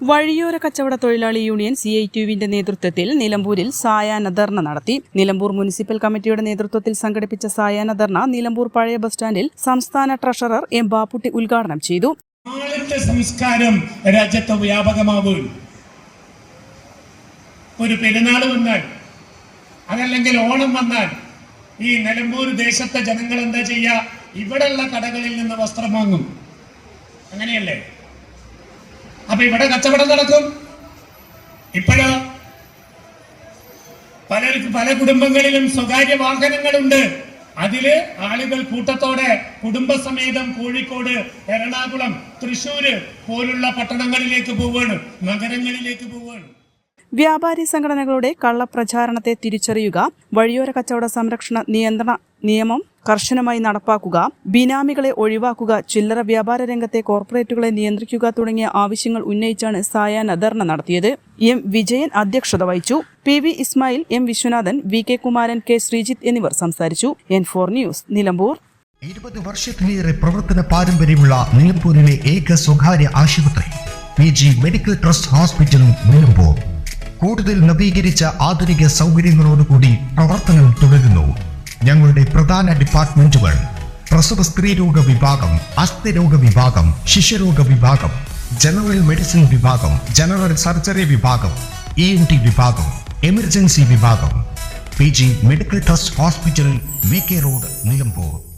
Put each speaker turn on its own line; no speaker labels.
വഴിയോര കച്ചവട തൊഴിലാളി യൂണിയൻ സി ഐ ടുവിന്റെ നേതൃത്വത്തിൽ നിലമ്പൂരിൽ സായാഹ്ന ധർണ നടത്തി. നിലമ്പൂർ മുനിസിപ്പൽ കമ്മിറ്റിയുടെ നേതൃത്വത്തിൽ സംഘടിപ്പിച്ച സായാഹ്ന ധർണ നിലമ്പൂർ പഴയ ബസ് സ്റ്റാൻഡിൽ സംസ്ഥാന ട്രഷറർ എം ബാപ്പുട്ടി ഉദ്ഘാടനം ചെയ്തു.
സംസ്കാരം രാജ്യത്ത് വ്യാപകമാവുകയും ഒരു പെരുന്നാൾ വന്നാൽ അതല്ലെങ്കിൽ ഓണം വന്നാൽ ഈ നിലമ്പൂർ ദേശത്തെ ജനങ്ങൾ എന്താ ചെയ്യുക? ഇവിടെയുള്ള കടകളിൽ നിന്ന് വസ്ത്രം വാങ്ങും. അങ്ങനെയല്ലേ? അപ്പൊ ഇവിടെ കച്ചവടം നടക്കും. ഇപ്പോഴോ? പലർക്കും പല കുടുംബങ്ങളിലും സ്വകാര്യ വാഹനങ്ങളുണ്ട്. അതിൽ ആളുകൾ കൂട്ടത്തോടെ കുടുംബസമേതം കോഴിക്കോട് എറണാകുളം തൃശൂര് പോലുള്ള പട്ടണങ്ങളിലേക്ക് പോവുകയാണ്. നഗരങ്ങളിലേക്ക് പോവുകയാണ്.
വ്യാപാരി സംഘടനകളുടെ കള്ളപ്രചാരണത്തെ തിരിച്ചറിയുക വഴിയോര കച്ചവട സംരക്ഷണ നിയന്ത്രണ നിയമം കർശനമായി നടപ്പാക്കുക ബിനാമികളെ ഒഴിവാക്കുക ചില്ലറ വ്യാപാര രംഗത്തെ കോർപ്പറേറ്റുകളെ നിയന്ത്രിക്കുക തുടങ്ങിയ ആവശ്യങ്ങൾ ഉന്നയിച്ചാണ് സായാഹ്ന ധർണ നടത്തിയത്. എം വിജയൻ അധ്യക്ഷത വഹിച്ചു. P V Ismail M Viswanathan V K Kumaran K Sreejith എന്നിവർ സംസാരിച്ചു. N four news Nilambur.
ഇരുപത് വർഷത്തിലേറെ പ്രവർത്തന പാരമ്പര്യമുള്ള നിലമ്പൂരിലെ ഏക സ്വകാര്യ ആശുപത്രി P G medical trust hospital Nilambur. കൂടുതൽ നവീകരിച്ച ആധുനിക സൗകര്യങ്ങളോടുകൂടി പ്രവർത്തനം തുടരുന്നു. ഞങ്ങളുടെ പ്രധാന ഡിപ്പാർട്ട്മെന്റുകൾ പ്രസവ സ്ത്രീരോഗ വിഭാഗം അസ്ഥിരോഗ വിഭാഗം ശിശുരോഗ വിഭാഗം ജനറൽ മെഡിസിൻ വിഭാഗം ജനറൽ സർജറി വിഭാഗം ഇ എൻ ടി വിഭാഗം എമർജൻസി വിഭാഗം P G medical trust hospital V K road Nilambur.